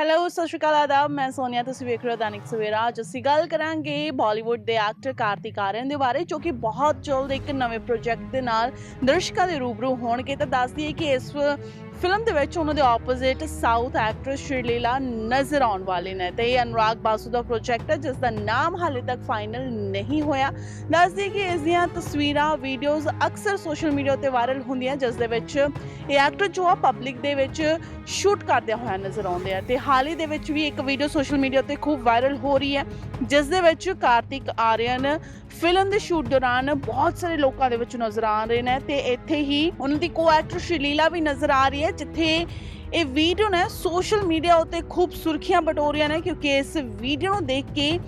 Hello ਸਤਿ ਸ਼੍ਰੀ ਅਕਾਲ ਆਦਾਬ, ਮੈਂ ਸੋਨੀਆ, ਤੁਸੀਂ ਵੇਖ ਰਹੇ ਹੋ ਦੈਨਿਕ ਸਵੇਰਾ। ਅੱਜ ਅਸੀਂ ਗੱਲ ਕਰਾਂਗੇ ਬਾਲੀਵੁੱਡ ਦੇ ਐਕਟਰ ਕਾਰਤਿਕ ਆਰੀਅਨ ਦੇ ਬਾਰੇ, ਜੋ ਕਿ ਬਹੁਤ ਜਲਦ ਇੱਕ ਨਵੇਂ ਪ੍ਰੋਜੈਕਟ ਦੇ ਨਾਲ ਦਰਸ਼ਕਾਂ ਦੇ ਰੂਬਰੂ ਹੋਣਗੇ। ਤਾਂ ਦੱਸ ਦਈਏ ਕਿ ਇਸ ਫਿਲਮ ਦੇ ਵਿੱਚ ਉਹਨਾਂ ਦੇ ਆਪੋਜ਼ਿਟ ਸਾਊਥ ਐਕਟਰਸ ਸ਼੍ਰੀਲੀਲਾ ਨਜ਼ਰ ਆਉਣ ਵਾਲੇ ਨੇ ਤੇ ਇਹ ਅਨੁਰਾਗ ਬਾਸੂ ਦਾ ਪ੍ਰੋਜੈਕਟ ਹੈ ਜਿਸ ਦਾ ਨਾਮ ਹਾਲੇ ਤੱਕ ਫਾਈਨਲ ਨਹੀਂ ਹੋਇਆ। ਦੱਸਦੀ ਕਿ ਇਸ ਦੀਆਂ ਤਸਵੀਰਾਂ ਵੀਡੀਓਜ਼ ਅਕਸਰ ਸੋਸ਼ਲ ਮੀਡੀਆ ਉੱਤੇ ਵਾਇਰਲ ਹੁੰਦੀਆਂ ਜਿਸ ਦੇ ਵਿੱਚ ਇਹ ਐਕਟਰ ਜੋ ਆ ਪਬਲਿਕ ਦੇ ਵਿੱਚ ਸ਼ੂਟ ਕਰਦਿਆਂ ਹੋਇਆ ਨਜ਼ਰ ਆਉਂਦੇ ਆ। ਤੇ ਹਾਲ ਹੀ ਦੇ ਵਿੱਚ ਵੀ ਇੱਕ ਵੀਡੀਓ ਸੋਸ਼ਲ ਮੀਡੀਆ ਤੇ ਖੂਬ ਵਾਇਰਲ ਹੋ ਰਹੀ ਹੈ ਜਿਸ ਦੇ ਵਿੱਚ ਕਾਰਤਿਕ ਆਰੀਅਨ ਫਿਲਮ ਦੇ ਸ਼ੂਟ ਦੌਰਾਨ ਬਹੁਤ ਸਾਰੇ ਲੋਕਾਂ ਦੇ ਵਿੱਚ ਨਜ਼ਰ ਆ ਰਹੇ ਨੇ ਤੇ ਇੱਥੇ ਹੀ ਉਹਨਾਂ ਦੀ ਕੋ ਐਕਟਰ ਸ਼੍ਰੀਲੀਲਾ ਵੀ ਨਜ਼ਰ ਆ ਰਹੀ ਹੈ ਜਿੱਥੇ ਇਹ ਵੀਡੀਓ ਨੇ ਸੋਸ਼ਲ ਮੀਡੀਆ ਉੱਤੇ ਖੂਬ ਸੁਰਖੀਆਂ ਬਟੋਰੀਆਂ ਨੇ, ਕਿਉਂਕਿ ਇਸ ਵੀਡੀਓ ਨੂੰ ਦੇਖ ਕੇ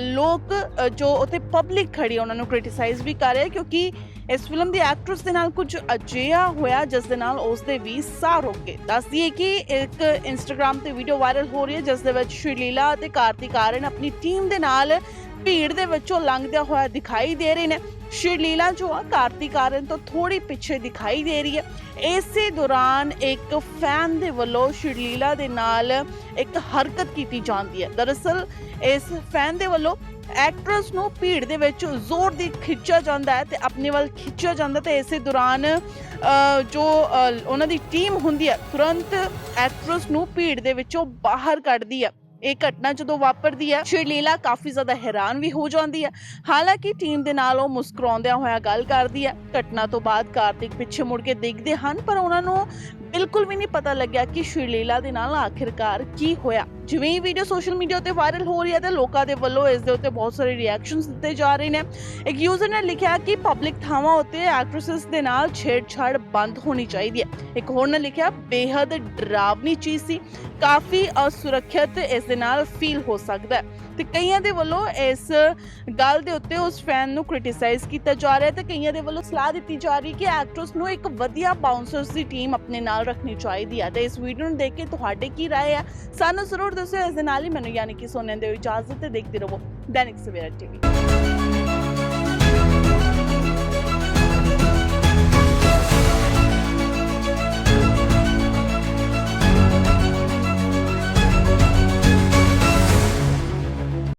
ਲੋਕ ਜੋ ਉੱਥੇ ਪਬਲਿਕ ਖੜੀ ਉਹਨਾਂ ਨੂੰ ਕ੍ਰਿਟਿਸਾਈਜ਼ ਵੀ ਕਰ ਰਹੇ ਕਿਉਂਕਿ ਇਸ ਫਿਲਮ ਦੀ ਐਕਟਰੈਸ ਦੇ ਨਾਲ ਕੁਝ ਅਜਿਹਾ ਹੋਇਆ, ਜਿਸ ਦੇ ਨਾਲ ਉਸ ਦੇ ਵੀ ਸਾਹ ਰੁਕ ਗਏ। ਦੱਸ ਦਈਏ ਕਿ ਇੱਕ ਇੰਸਟਾਗ੍ਰam ਤੇ ਵੀਡੀਓ ਵਾਇਰਲ ਹੋ ਰਹੀ ਹੈ, ਜਿਸ ਦੇ ਵਿੱਚ ਸ਼੍ਰੀਲੀਲਾ ਅਤੇ ਕਾਰਤਿਕ ਆਰਨ ਆਪਣੀ ਟੀਮ ਦੇ ਨਾਲ ਭੀੜ ਦੇ ਵਿੱਚੋਂ ਲੰਘਦਿਆਂ ਹੋਇਆ ਦਿਖਾਈ ਦੇ ਰਹੇ ਨੇ। ਸ਼੍ਰੀਲੀਲਾ ਜੋ ਆ, ਕਾਰਤਿਕ ਆਰਨ ਤੋਂ ਥੋੜੀ ਪਿੱਛੇ ਦਿਖਾਈ ਦੇ ਰਹੀ ਹੈ। ਇਸੇ ਦੌਰਾਨ ਇੱਕ ਫੈਨ ਦੇ ਵੱਲੋਂ ਸ਼੍ਰੀਲੀਲਾ ਦੇ ਨਾਲ ਇੱਕ ਹਰਕਤ ਕੀਤੀ ਜਾਂਦੀ ਹੈ। ਦਰਅਸਲ, ਇਸ ਫੈਨ ਦੇ ਵੱਲੋਂ ਐਕਟਰਸ ਨੂੰ ਭੀੜ ਦੇ ਵਿੱਚ ਜ਼ੋਰ ਦੀ ਖਿੱਚਿਆ ਜਾਂਦਾ ਹੈ ਤੇ ਆਪਣੇ ਵੱਲ ਖਿੱਚਿਆ ਜਾਂਦਾ ਤੇ ਇਸੇ ਦੌਰਾਨ ਜੋ ਉਹਨਾਂ ਦੀ ਟੀਮ ਹੁੰਦੀ ਹੈ, ਤੁਰੰਤ ਐਕਟਰਸ ਨੂੰ ਭੀੜ ਦੇ ਵਿੱਚੋਂ ਬਾਹਰ ਕੱਢਦੀ ਹੈ। ਇਹ ਘਟਨਾ ਜਦੋਂ ਵਾਪਰਦੀ ਹੈ ਸ਼੍ਰੀਲੀਲਾ ਕਾਫੀ ਜ਼ਿਆਦਾ ਹੈਰਾਨ ਵੀ ਹੋ ਜਾਂਦੀ ਹੈ ਹਾਲਾਂਕਿ ਟੀਮ ਦੇ ਨਾਲ ਉਹ ਮੁਸਕਰਾਉਂਦਿਆਂ ਹੋਇਆ ਗੱਲ ਕਰਦੀ ਹੈ ਘਟਨਾ ਤੋਂ ਬਾਅਦ ਕਾਰਤਿਕ ਪਿੱਛੇ ਮੁੜ ਕੇ ਦੇਖਦੇ ਹਨ, ਪਰ ਉਹਨਾਂ ਨੂੰ ਬਿਲਕੁਲ ਵੀ ਨਹੀਂ ਪਤਾ ਲੱਗਿਆ ਕਿ ਸ਼੍ਰੀਲੀਲਾ ਦੇ ਨਾਲ ਆਖਿਰਕਾਰ ਕੀ ਹੋਇਆ। ਜਿਵੇਂ ਹੀ ਵੀਡੀਓ ਸੋਸ਼ਲ ਮੀਡੀਆ ਉੱਤੇ ਵਾਇਰਲ ਹੋ ਰਹੀ ਹੈ ਤੇ ਲੋਕਾਂ ਦੇ ਵੱਲੋਂ ਇਸ ਦੇ ਉੱਤੇ ਬਹੁਤ ਸਾਰੇ ਰਿਐਕਸ਼ਨਸ ਦਿੱਤੇ ਜਾ ਰਹੇ ਨੇ। ਇੱਕ ਯੂਜ਼ਰ ਨੇ ਲਿਖਿਆ ਕਿ ਪਬਲਿਕ ਥਾਵਾਂ ਉੱਤੇ ਐਕਟ੍ਰੈਸਸ ਦੇ ਨਾਲ ਛੇੜਛਾੜ ਬੰਦ ਹੋਣੀ ਚਾਹੀਦੀ ਹੈ। ਇੱਕ ਹੋਰ ਨੇ ਲਿਖਿਆ ਬੇहद ਡਰਾਵਨੀ ਚੀਜ਼ ਸੀ। ਕਾਫੀ ਅਸੁਰੱਖਿਅਤ ਇਸ ਦੇ ਨਾਲ ਫੀਲ ਹੋ ਸਕਦਾ ਹੈ। ਤੇ ਕਈਆਂ ਦੇ ਵੱਲੋਂ ਇਸ ਗੱਲ ਦੇ ਉੱਤੇ ਉਸ ਫੈਨ ਨੂੰ ਕ੍ਰਿਟਿਸਾਈਜ਼ ਕੀਤਾ ਜਾ ਰਿਹਾ ਹੈ ਤੇ ਕਈਆਂ ਦੇ ਵੱਲੋਂ ਸਲਾਹ ਦਿੱਤੀ ਜਾ ਰਹੀ ਕਿ ਐਕਟਰਸ ਨੂੰ ਇੱਕ ਵਧੀਆ ਬਾਉਂਸਰਸ ਦੀ ਟੀਮ ਆਪਣੇ ਨਾਲ ਰੱਖਣੀ ਚਾਹੀਦੀ ਹੈ। ਤੇ ਇਸ ਵੀਡੀਓ ਨੂੰ ਦੇਖ ਕੇ ਤੁਹਾਡੇ ਕੀ ਰਾਏ ਹੈ? ਸਾਨੂੰ ਜ਼ਰੂਰ ਦੱਸਿਓ। ਇਸ ਦੇ ਨਾਲ ਹੀ ਮੈਨੂੰ ਯਾਨੀ ਕਿ ਸੋਨਿਆ ਦੇ ਇਜਾਜ਼ਤ ਤੇ ਦੇਖਦੇ ਰਹੋ। ਦੈਨਿਕ ਸਵੇਰਾ ਟੀਵੀ।